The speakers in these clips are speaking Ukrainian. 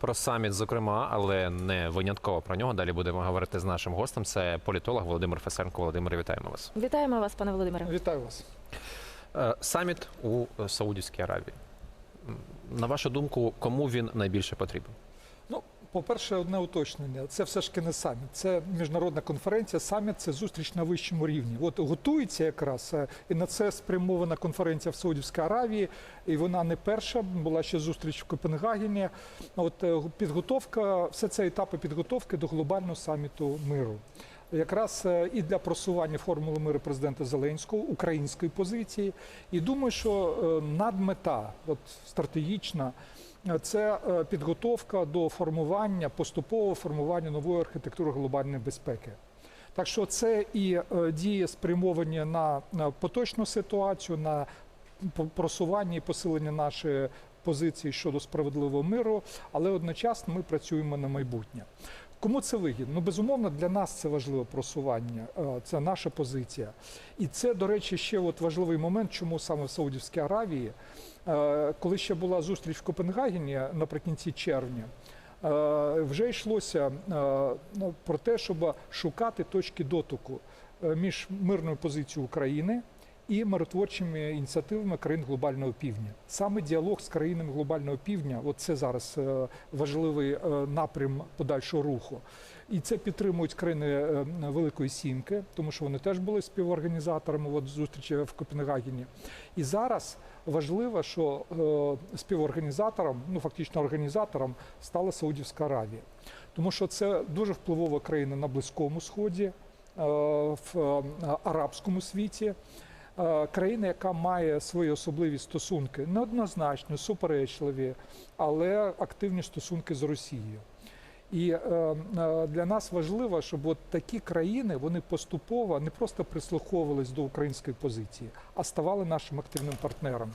про саміт, зокрема, але не винятково про нього. Далі будемо говорити з нашим гостем. Це політолог Володимир Фесенко. Володимир, вітаємо вас. Вітаємо вас, пане Володимире. Вітаю вас. Е, Саміт у Саудівській Аравії. На вашу думку, кому він найбільше потрібен? По-перше, одне уточнення. Це все ж не саміт. Це міжнародна конференція. Саміт це зустріч на вищому рівні. От готується якраз е, і на це спрямована конференція в Саудівській Аравії. І вона не перша. Була ще зустріч в Копенгагені. От е, підготовка, все це етапи підготовки до глобального саміту миру. Якраз е, і для просування формули миру президента Зеленського, української позиції. І думаю, що надмета, от стратегічна, це е, підготовка до формування, поступового формування нової архітектури глобальної безпеки. Так що це і е, дії спрямовані на, поточну ситуацію, на просування і посилення нашої позиції щодо справедливого миру, але одночасно ми працюємо на майбутнє. Кому це вигідно? Ну, безумовно, для нас це важливе просування, е, це наша позиція. І це, до речі, ще от важливий момент, чому саме в Саудівській Аравії, коли ще була зустріч в Копенгагені наприкінці червня, е, вже йшлося е, ну, про те, щоб шукати точки дотику е, між мирною позицією України і миротворчими ініціативами країн глобального півдня. Саме діалог з країнами глобального півдня, от це зараз е, важливий е, напрям подальшого руху. І це підтримують країни е, Великої Сімки, тому що вони теж були співорганізаторами от, зустрічі в Копенгагені. І зараз важливо, що е, співорганізатором, ну фактично організатором, стала Саудівська Аравія, тому що це дуже впливова країна на Близькому Сході, е, в арабському світі. Країна, яка має свої особливі стосунки, неоднозначно, суперечливі, але активні стосунки з Росією. І е, е, для нас важливо, щоб от такі країни вони поступово не просто прислуховувались до української позиції, а ставали нашим активним партнером.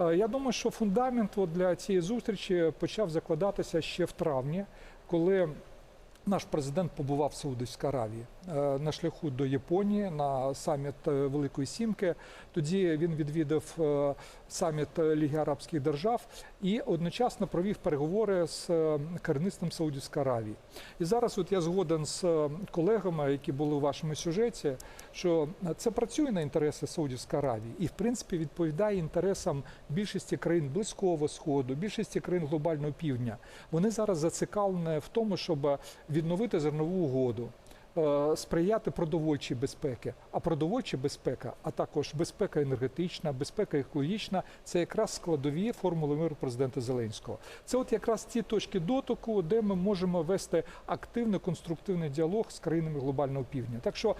Е, Я думаю, що фундамент от для цієї зустрічі почав закладатися ще в травні, коли наш президент побував в Саудовській Аравії на шляху до Японії на саміт е, Великої Сімки. Тоді він відвідав е, саміт е, Ліги Арабських Держав і одночасно провів переговори з е, керівництвом Саудівської Аравії. І зараз, от я згоден з е, колегами, які були у вашому сюжеті, що е, це працює на інтереси Саудівської Аравії і, в принципі, відповідає інтересам більшості країн Близького Сходу, більшості країн глобального півдня. Вони зараз зацікавлені в тому, щоб відновити зернову угоду. Е, Сприяти продовольчій безпеки, а продовольча безпека, а також безпека енергетична, безпека екологічна це якраз складові формули миру президента Зеленського. Це от якраз ті точки дотику, де ми можемо вести активний конструктивний діалог з країнами глобального півдня. Так що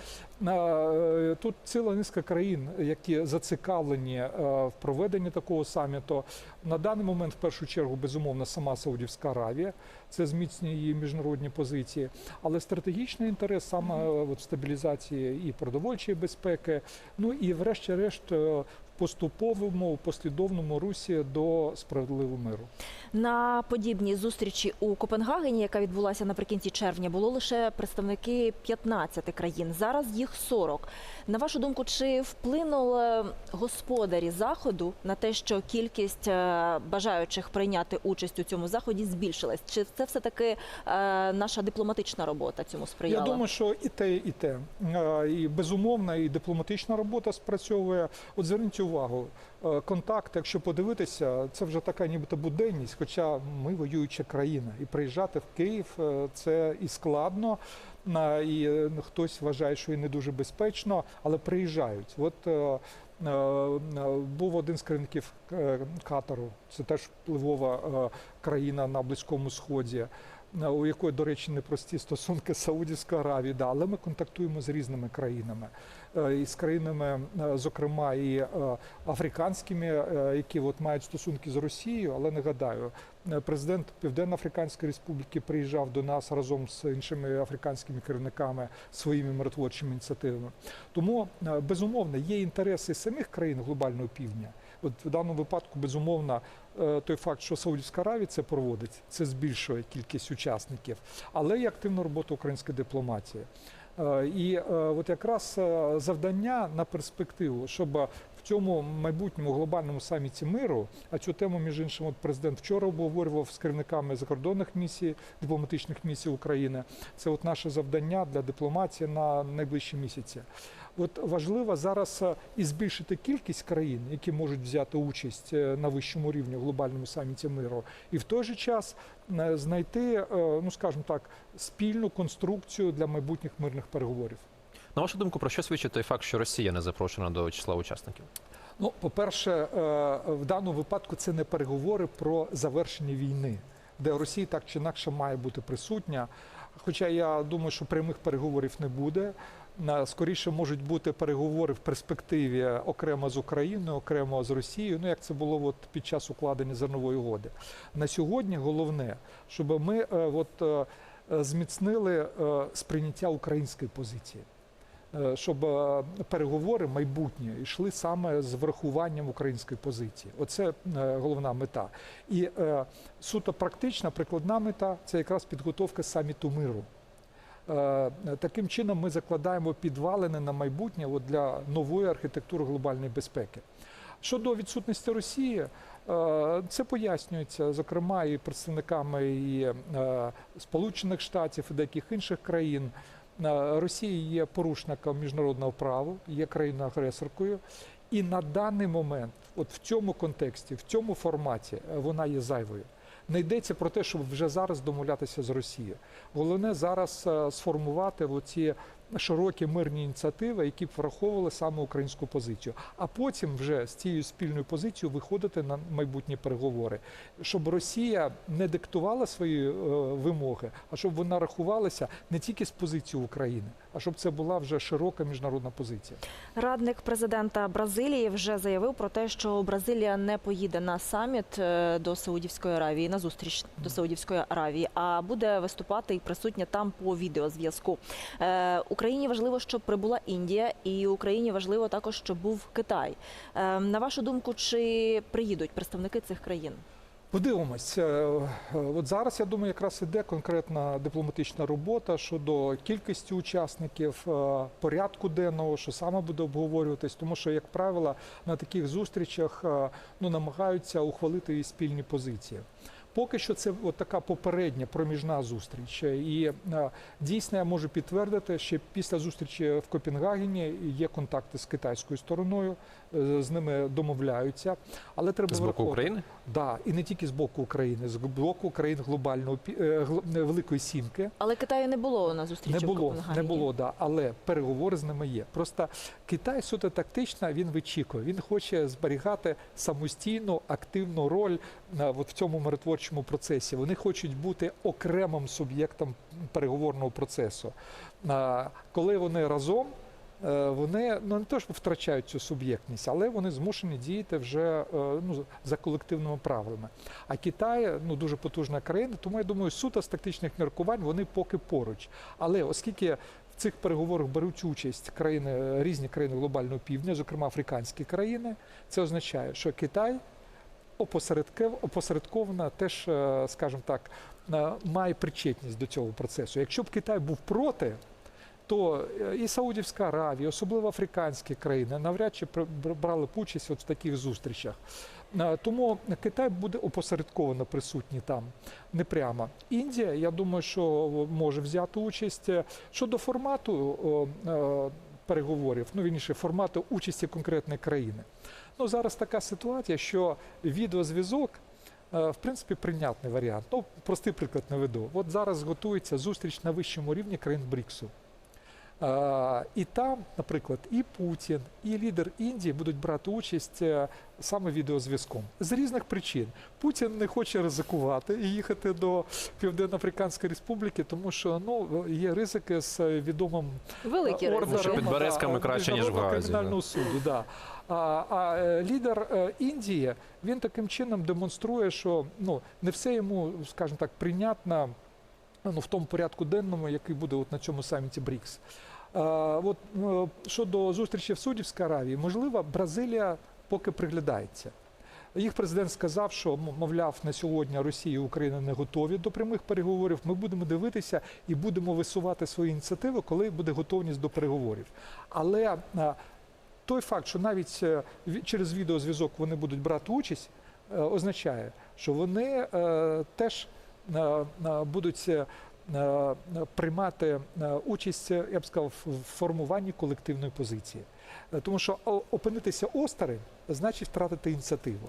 тут ціла низка країн, які зацікавлені е, в проведенні такого саміту. На даний момент, в першу чергу, безумовно, сама Саудівська Аравія, це зміцнює її міжнародні позиції, але стратегічний інтерес саме е, от, стабілізації і продовольчої безпеки, ну і врешті-решт е, поступовому, послідовному русі до справедливого миру. На подібній зустрічі у Копенгагені, яка відбулася наприкінці червня, було лише представники 15 країн. Зараз їх 40. На вашу думку, чи вплинули господарі заходу на те, що кількість е, бажаючих прийняти участь у цьому заході збільшилась? Чи це все таки наша дипломатична робота цьому сприяла? Я думаю, що і те, і те. Е, І безумовна, і дипломатична робота спрацьовує. От зверніть увагу, е, контакт, якщо подивитися, це вже така нібито буденність, хоча ми воююча країна. І приїжджати в Київ е, це і складно. І е, хтось вважає, що і не дуже безпечно, але приїжджають. От був один з керівників Катару, це теж впливова країна на Близькому Сході. Е, У якої, до речі, непрості стосунки з Саудівською Аравією, да, але ми контактуємо з різними країнами, Е, і з країнами, е, зокрема, і африканськими, які от мають стосунки з Росією. Але нагадаю, президент Південно-Африканської Республіки приїжджав до нас разом з іншими африканськими керівниками своїми миротворчими ініціативами. Тому безумовно є інтереси самих країн глобального півдня. От в даному випадку, безумовно, той факт, що Саудівська Аравія це проводить, це збільшує кількість учасників, але і активна робота української дипломатії. Е, І е, от якраз е, завдання на перспективу, щоб цьому майбутньому глобальному саміті миру. А цю тему, між іншим, от президент вчора обговорював з керівниками закордонних місій, дипломатичних місій України. Це от наше завдання для дипломатії на найближчі місяці. От важливо зараз е, і збільшити кількість країн, які можуть взяти участь е, на вищому рівні в глобальному саміті миру, і в той же час е, знайти, ну скажімо так, спільну конструкцію для майбутніх мирних переговорів. На вашу думку, про що свідчить той факт, що Росія не запрошена до числа учасників? Ну, по-перше, е, в даному випадку це не переговори про завершення війни, де Росія так чи інакше має бути присутня. Хоча я думаю, що прямих переговорів не буде. Скоріше можуть бути переговори в перспективі окремо з Україною, окремо з Росією. Ну як це було от під час укладення зернової угоди. На сьогодні головне, щоб ми е, от, е, е, зміцнили е, сприйняття української позиції. Е, щоб е, переговори майбутні йшли саме з врахуванням української позиції. Оце е, головна мета. І суто практична прикладна мета це якраз підготовка саміту миру. Таким чином ми закладаємо підвалини на майбутнє для нової архітектури глобальної безпеки. Щодо відсутності Росії, це пояснюється зокрема і представниками Сполучених Штатів і деяких інших країн. Росія є порушником міжнародного права, є країною-агресоркою, і на даний момент, от в цьому контексті, в цьому форматі, е, вона є зайвою. Не йдеться про те, щоб вже зараз домовлятися з Росією. Головне зараз е, сформувати оці широкі мирні ініціативи, які б враховували саме українську позицію, а потім вже з цією спільною позицією виходити на майбутні переговори, щоб Росія не диктувала свої е, вимоги, а щоб вона рахувалася не тільки з позицією України, а щоб це була вже широка міжнародна позиція. Радник президента Бразилії вже заявив про те, що Бразилія не поїде на саміт е, до Саудівської Аравії на зустріч до Саудівської Аравії, а буде виступати і присутня там по відеозв'язку. Е, Україні важливо, щоб прибула Індія, і Україні важливо також, щоб був Китай. Е, на вашу думку, чи приїдуть представники цих країн? Подивимось. Е, е, От зараз я думаю, якраз іде конкретна дипломатична робота щодо кількості учасників, е, порядку денного, що саме буде обговорюватись, тому що, як правило, на таких зустрічах ну, намагаються ухвалити і спільні позиції. Поки що це от така попередня проміжна зустріч. І е, дійсно я можу підтвердити, що після зустрічі в Копенгагені є контакти з китайською стороною, е, з ними домовляються. Але треба З боку України? Да, і не тільки з боку України, з боку країн глобального е, Великої сімки. Але Китаю не було на зустрічі Не було, Копенгагені. не було, да, але переговори з ними є. Просто Китай суто тактично він вичікує. Він хоче зберігати самостійну активну роль е, от в цьому миротворчому процесі. Вони хочуть бути окремим суб'єктом переговорного процесу. А, Коли вони разом. Е, Вони ну не то, що втрачають цю суб'єктність, але вони змушені діяти вже е, ну, за колективними правилами. А Китай ну дуже потужна країна, тому я думаю, суто з тактичних міркувань вони поки поруч. Але оскільки в цих переговорах беруть участь країни різні країни глобального півдня, зокрема африканські країни, це означає, що Китай опосередков- опосередковано теж, е, скажімо так, е, має причетність до цього процесу. Якщо б Китай був проти. То е, і Саудівська Аравія, особливо африканські країни, навряд чи брали б участь от в таких зустрічах. Е, Тому Китай буде опосередковано присутній там, не прямо. Індія, я думаю, що може взяти участь. Е, Щодо формату переговорів, ну вірніше, формату участі конкретної країни. Ну зараз така ситуація, що відеозв'язок. В принципі, прийнятний варіант. Ну, простий приклад наведу. От зараз готується зустріч на вищому рівні країн БРІКСу. І там, наприклад, і Путін, і лідер Індії будуть брати участь е, саме відеозв'язком з різних причин. Путін не хоче ризикувати і їхати до Південно-Африканської Республіки, тому що ну є ризики з е, відомим Великі е, ордером Що під Березками краще, ніж в Гаазі, кримінального суду. Да. А, а лідер Індії він таким чином демонструє, що ну не все йому, скажімо так, прийнятно ну, в тому порядку денному, який буде от на цьому саміті БРІКС. От е, щодо зустрічі в Судівській Аравії, можливо, Бразилія поки приглядається. Їх президент сказав, що мовляв на сьогодні Росія і Україна не готові до прямих переговорів. Ми будемо дивитися і будемо висувати свої ініціативи, коли буде готовність до переговорів. Але а, той факт, що навіть е, через відеозв'язок вони будуть брати участь, е, означає, що вони е, теж е, е, будуть е, е, приймати е, участь, е, я б сказав, в формуванні колективної позиції. Тому що опинитися осторонь значить втратити ініціативу.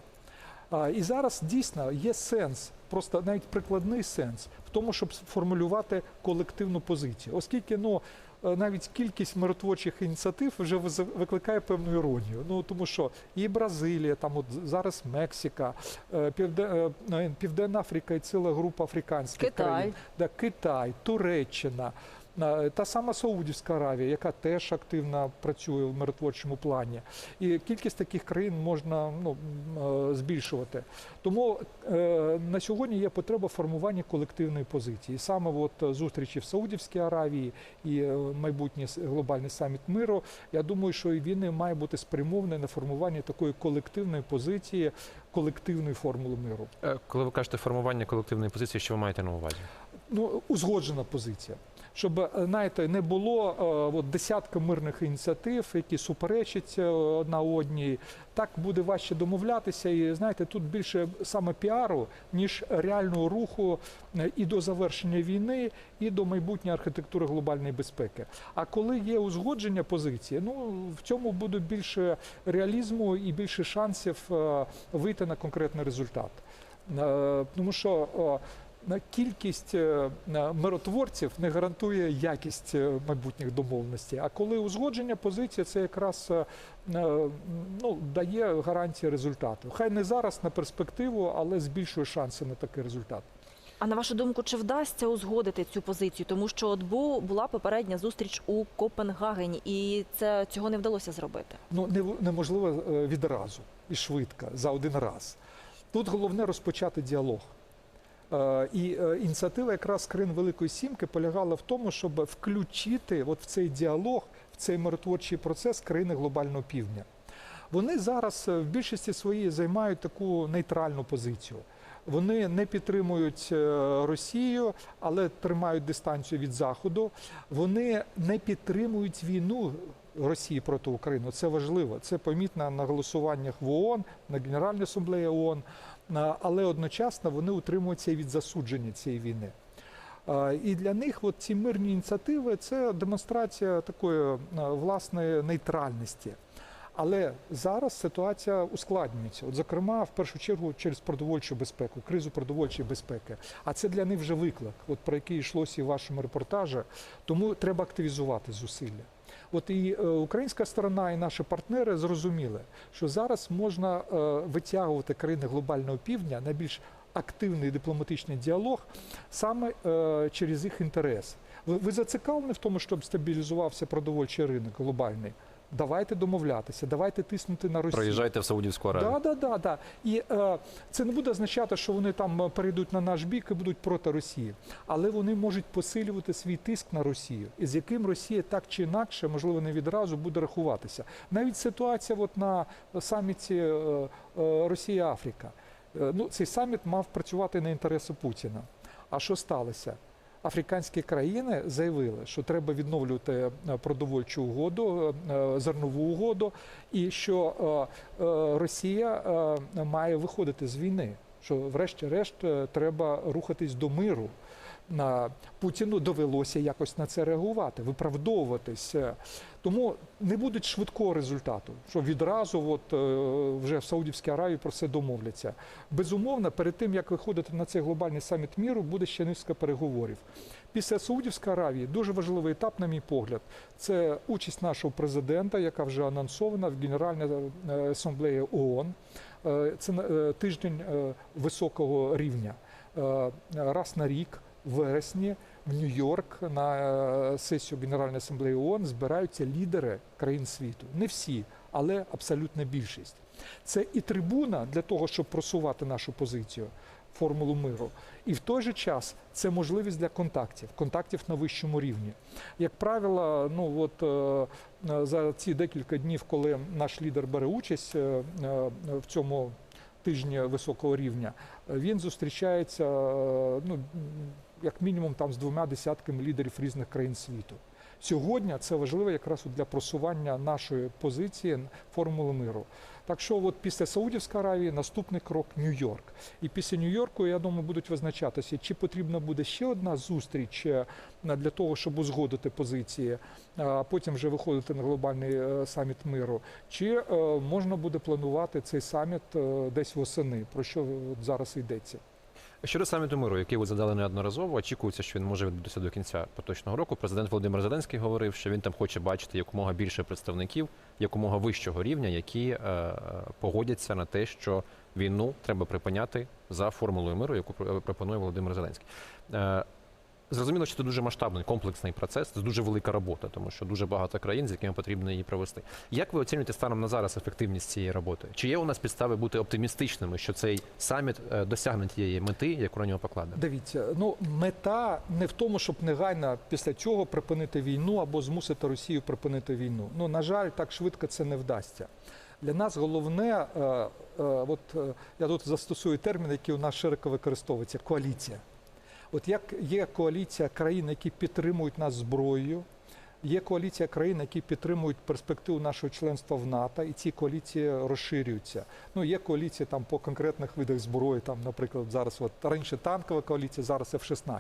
І зараз дійсно є сенс, просто навіть прикладний сенс в тому, щоб сформулювати колективну позицію, оскільки ну. Е, Навіть кількість миротворчих ініціатив вже викликає певну іронію. Ну тому що і Бразилія, там от зараз Мексика, е, Півде- е, Південна Африка і ціла група африканських Китай. країн, да, Китай, Туреччина, та сама Саудівська Аравія, яка теж активно працює в миротворчому плані. І кількість таких країн можна ну, е, збільшувати. Тому е, на сьогодні є потреба формування колективної позиції. Саме от е, зустрічі в Саудівській Аравії і е, майбутній глобальний саміт миру. Я думаю, що і він має бути спрямований на формування такої колективної позиції, колективної формули миру. Е, Коли ви кажете формування колективної позиції, що ви маєте на увазі? ну, узгоджена позиція. Щоб е, знаєте, не було е, от, десятка мирних ініціатив, які суперечать е, одна одній. Так буде важче домовлятися. І знаєте, тут більше саме піару, ніж реального руху і до завершення війни, і до майбутньої архітектури глобальної безпеки. А коли є узгодження позиції, ну в цьому буде більше реалізму і більше шансів вийти на конкретний результат. Тому що кількість е, миротворців не гарантує якість е, майбутніх домовленостей. А коли узгодження позиції, це якраз е, ну, дає гарантії результату. Хай не зараз на перспективу, але збільшує шанси на такий результат. А на вашу думку, чи вдасться узгодити цю позицію? Тому що от була попередня зустріч у Копенгагені, і це цього не вдалося зробити. Ну нев- неможливо відразу і швидко за один раз. Тут головне розпочати діалог. Е, І е, ініціатива якраз країн Великої Сімки полягала в тому, щоб включити от в цей діалог, в цей миротворчий процес країни глобального півдня. Вони зараз е, в більшості своїй займають таку нейтральну позицію. Вони не підтримують Росію, але тримають дистанцію від Заходу. Вони не підтримують війну Росії проти України. Це важливо. Це помітно на голосуваннях в ООН, на Генеральній асамблеї ООН, але одночасно вони утримуються від засудження цієї війни. І для них от ці мирні ініціативи це демонстрація такої власної нейтральності. Але зараз ситуація ускладнюється. От, зокрема, в першу чергу через продовольчу безпеку, кризу продовольчої безпеки. А це для них вже виклик, от про який йшлося і в вашому репортажі. Тому треба активізувати зусилля. От і е, українська сторона, і наші партнери зрозуміли, що зараз можна е, витягувати країни глобального півдня на більш активний дипломатичний діалог саме е, через їх інтерес. Ви, ви зацікавлені в тому, щоб стабілізувався продовольчий ринок глобальний? Давайте домовлятися, давайте тиснути на Росію. Проїжджайте в Саудівську Аравію. Да, да, да, да. І е, це не буде означати, що вони там е, перейдуть на наш бік і будуть проти Росії. Але вони можуть посилювати свій тиск на Росію, і з яким Росія так чи інакше, можливо, не відразу буде рахуватися. Навіть ситуація от на саміті е, е, Росія-Африка. Е, ну, цей саміт мав працювати на інтереси Путіна. А що сталося? Африканські країни заявили, що треба відновлювати е, продовольчу угоду, е, зернову угоду, і що е, Росія має виходити з війни. Що, врешті-решт, треба рухатись до миру. На Путіну довелося якось на це реагувати, виправдовуватись. Е, Тому не буде швидкого результату, що відразу от, е, вже в Саудівській Аравії про це домовляться. Безумовно, перед тим як виходити на цей глобальний саміт міру, буде ще низка переговорів. Після Саудівської Аравії дуже важливий етап, на мій погляд, це участь нашого президента, яка вже анонсована в Генеральній е, асамблеї ООН. Е, Це тиждень високого рівня. Раз на рік, вересні, в Нью-Йорк на е, сесію Генеральної асамблеї ООН збираються лідери країн світу. Не всі, але абсолютна більшість. Це і трибуна для того, щоб просувати нашу позицію, формулу миру. І в той же час це можливість для контактів, контактів на вищому рівні. Як правило, ну от е, е, за ці декілька днів, коли наш лідер бере участь в цьому тижні високого рівня, він зустрічається ну, як мінімум там з двома десятками лідерів різних країн світу. Сьогодні це важливо якраз для просування нашої позиції формули миру. Так що, от після Саудівської Аравії наступний крок Нью-Йорк. І після Нью-Йорку, я думаю, будуть визначатися, чи потрібна буде ще одна зустріч е, для того, щоб узгодити позиції, а потім вже виходити на глобальний е, саміт миру, чи е, можна буде планувати цей саміт десь восени, про що зараз йдеться. Щодо саміту миру, який ви задали неодноразово, очікується, що він може відбутися до кінця поточного року. Президент Володимир Зеленський говорив, що він там хоче бачити якомога більше представників якомога вищого рівня, які е, погодяться на те, що війну треба припиняти за формулою миру, яку пр- пропонує Володимир Зеленський. Е, Зрозуміло, що це дуже масштабний комплексний процес, це дуже велика робота, тому що дуже багато країн, з якими потрібно її провести. Як ви оцінюєте станом на зараз ефективність цієї роботи? Чи є у нас підстави бути оптимістичними, що цей саміт е, досягне тієї мети, яку на нього покладено? Дивіться, ну мета не в тому, щоб негайно після цього припинити війну або змусити Росію припинити війну. Ну на жаль, так швидко це не вдасться. Для нас головне, е, е, от я тут застосую термін, який у нас широко використовується коаліція. От як є коаліція країн, які підтримують нас зброєю, є коаліція країн, які підтримують перспективу нашого членства в НАТО, і ці коаліції розширюються. Ну є коаліції там по конкретних видах зброї. Там, наприклад, зараз от раніше танкова коаліція, зараз F-16.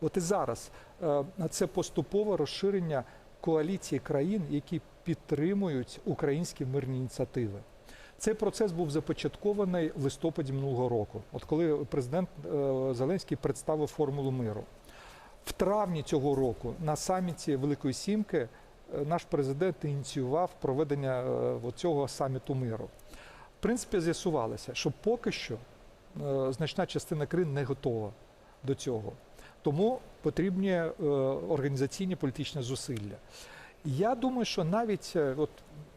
От і зараз е, це поступове розширення коаліції країн, які підтримують українські мирні ініціативи. Цей процес був започаткований в листопаді минулого року, от коли президент е, Зеленський представив формулу миру. В травні цього року на саміті Великої Сімки е, наш президент ініціював проведення е, цього саміту миру. В принципі, з'ясувалося, що поки що значна частина країн не готова до цього. Тому потрібні організаційні політичні зусилля. Я думаю, що навіть е, от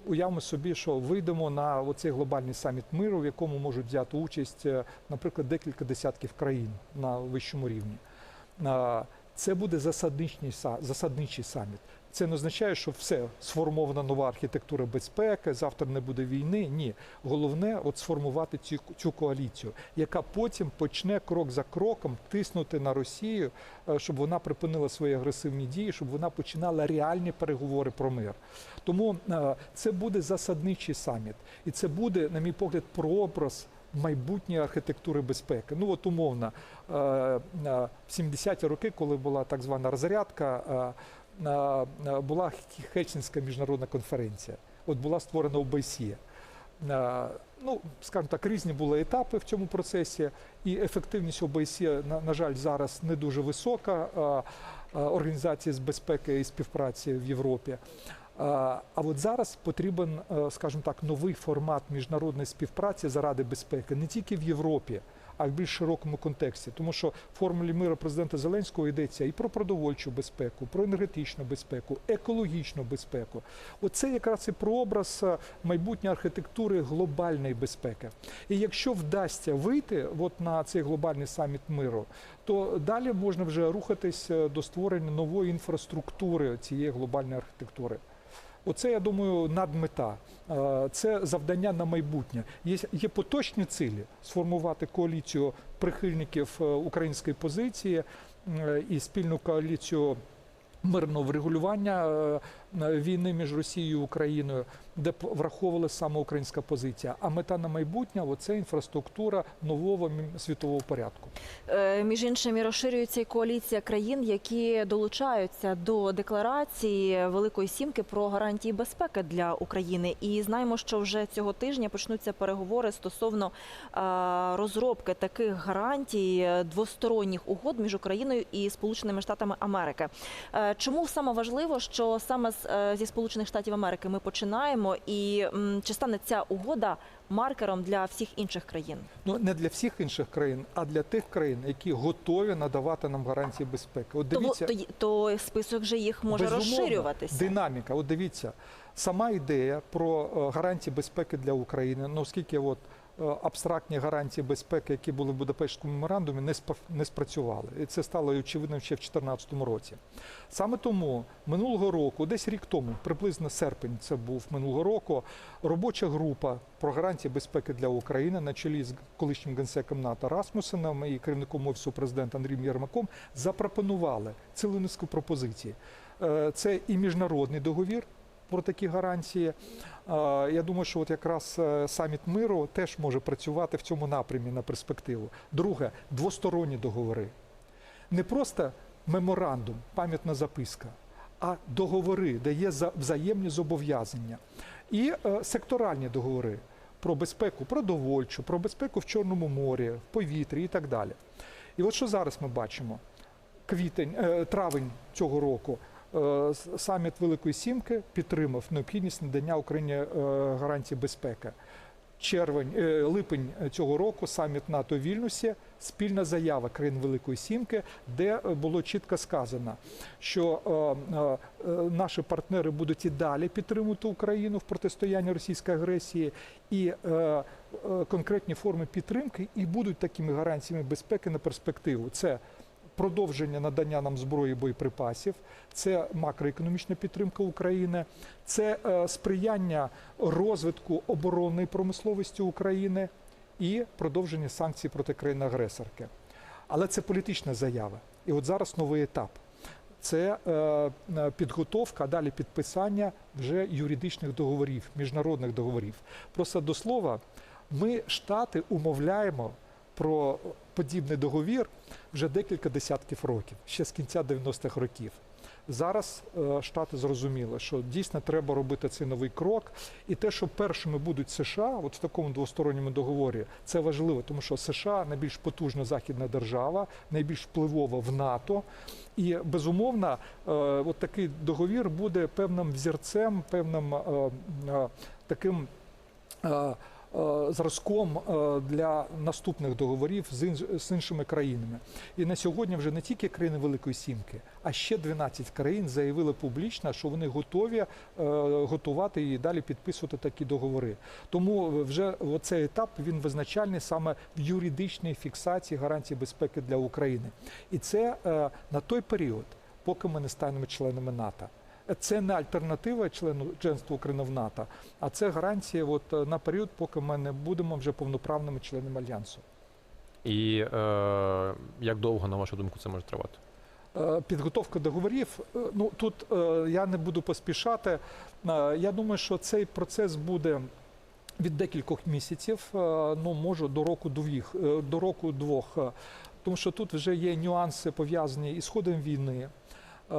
уявимо собі, що вийдемо на оцей глобальний саміт миру, в якому можуть взяти участь, е, наприклад, декілька десятків країн на вищому рівні. Це буде засадничний, са- засадничий саміт. Це не означає, що все сформована нова архітектура безпеки, завтра не буде війни. Ні, головне от сформувати цю, цю коаліцію, яка потім почне крок за кроком тиснути на Росію, е, щоб вона припинила свої агресивні дії, щоб вона починала реальні переговори про мир. Тому е, це буде засадничий саміт, і це буде, на мій погляд, прообраз майбутньої архітектури безпеки. Ну от умовно, е, в 70-ті роки, коли була так звана розрядка, була Хельсінська міжнародна конференція. От була створена ОБСЄ. Ну, скажімо так, різні були етапи в цьому процесі, і ефективність ОБСЄ, на, жаль, зараз не дуже висока. Організації з безпеки і співпраці в Європі. А а от зараз потрібен, е, скажімо так, новий формат міжнародної співпраці заради безпеки не тільки в Європі, а в більш широкому контексті. Тому що в формулі миру президента Зеленського йдеться і про продовольчу безпеку, про енергетичну безпеку, екологічну безпеку. Оце якраз і прообраз е, майбутньої архітектури глобальної безпеки. І якщо вдасться вийти от на цей глобальний саміт миру, то далі можна вже рухатись е, до створення нової інфраструктури цієї глобальної архітектури. Оце, я думаю, надмета. Е, Це завдання на майбутнє. Є, є поточні цілі сформувати коаліцію прихильників е, української позиції е, і спільну коаліцію мирного врегулювання війни між Росією і Україною, де б враховувалася саме українська позиція. А мета на майбутнє це інфраструктура нового світового порядку. Е, Між іншим, розширюється і коаліція країн, які долучаються до декларації Великої Сімки про гарантії безпеки для України. І знаємо, що вже цього тижня почнуться переговори стосовно е, розробки таких гарантій е, двосторонніх угод між Україною і Сполученими Штатами Америки. Е, Чому саме важливо, що саме з- е, зі Сполучених Штатів Америки ми починаємо, і чи стане ця угода маркером для всіх інших країн? Ну не для всіх інших країн, а для тих країн, які готові надавати нам гарантії безпеки. От дивіться, то, то список же їх може розширюватися. Динаміка. От дивіться, сама ідея про е, гарантії безпеки для України, ну оскільки от абстрактні гарантії безпеки, які були в Будапештському меморандумі, не спрацювали. І це стало очевидним ще в 2014 році. Саме тому минулого року, десь рік тому, приблизно серпень, це був минулого року, робоча група про гарантії безпеки для України на чолі з колишнім генсеком НАТО Расмусеном і керівником офісу президента Андрієм Єрмаком запропонували цілу низку пропозицій. Е, Це і міжнародний договір про такі гарантії. Я думаю, що от якраз е, саміт миру теж може працювати в цьому напрямі на перспективу. Друге, двосторонні договори. Не просто меморандум, пам'ятна записка, а договори, де є за- взаємні зобов'язання. І е, секторальні договори про безпеку продовольчу, про безпеку в Чорному морі, в повітрі і так далі. І от що зараз ми бачимо? Квітень, е, травень цього року саміт Великої Сімки підтримав необхідність надання Україні е, гарантій безпеки. Червень, е, липень цього року саміт НАТО в Вільнюсі, спільна заява країн Великої Сімки, де е, було чітко сказано, що е, е, е, наші партнери будуть і далі підтримувати Україну в протистоянні російської агресії, і е, е, конкретні форми підтримки і будуть такими гарантіями безпеки на перспективу. Це продовження надання нам зброї боєприпасів, це макроекономічна підтримка України, це е, сприяння розвитку оборонної промисловості України і продовження санкцій проти країни-агресорки. Але це політична заява. І от зараз новий етап. Це е, е, підготовка, а далі підписання вже юридичних договорів, міжнародних договорів. Просто до слова, ми штати умовляємо про подібний договір вже декілька десятків років, ще з кінця 90-х років. Зараз е, штати зрозуміли, що дійсно треба робити цей новий крок, і те, що першими будуть США, от в такому двосторонньому договорі, це важливо, тому що США найбільш потужна західна держава, найбільш впливова в НАТО. І безумовно, е, от такий договір буде певним взірцем, певним е, таким. Е, Зразком е, для наступних договорів з іншими країнами. І на сьогодні вже не тільки країни Великої Сімки, а ще 12 країн заявили публічно, що вони готові е, готувати і далі підписувати такі договори. Тому вже цей етап він визначальний саме в юридичній фіксації гарантій безпеки для України. І це на той період, поки ми не станемо членами НАТО. Це не альтернатива члену членству України в НАТО, а це гарантія от, е, на період, поки ми не будемо вже повноправними членами альянсу. І е, як довго, на вашу думку, це може тривати? Е, Підготовка договорів. е, Ну тут я не буду поспішати. Я думаю, що цей процес буде від декількох місяців, ну може до року двох, до року двох. Тому що тут вже є нюанси пов'язані із ходом війни. Е,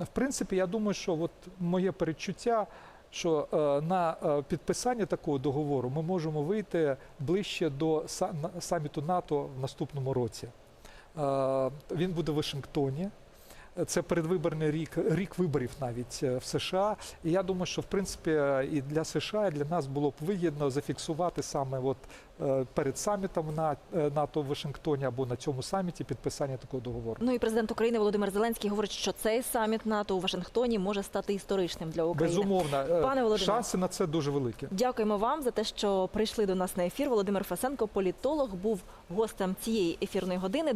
В принципі, я думаю, що от моє передчуття, що е, на е, підписання такого договору ми можемо вийти ближче до саміту НАТО в наступному році. Він буде в Вашингтоні. Це передвиборний рік, рік виборів навіть е, в США. І я думаю, що в принципі і для США, і для нас було б вигідно зафіксувати саме от е, перед самітом на е, НАТО в Вашингтоні або на цьому саміті підписання такого договору. Ну і президент України Володимир Зеленський говорить, що цей саміт НАТО у Вашингтоні може стати історичним для України. Безумовно, Пане Володимире. шанси на це дуже великі. Дякуємо вам за те, що прийшли до нас на ефір. Володимир Фасенко, політолог, був гостем цієї ефірної години.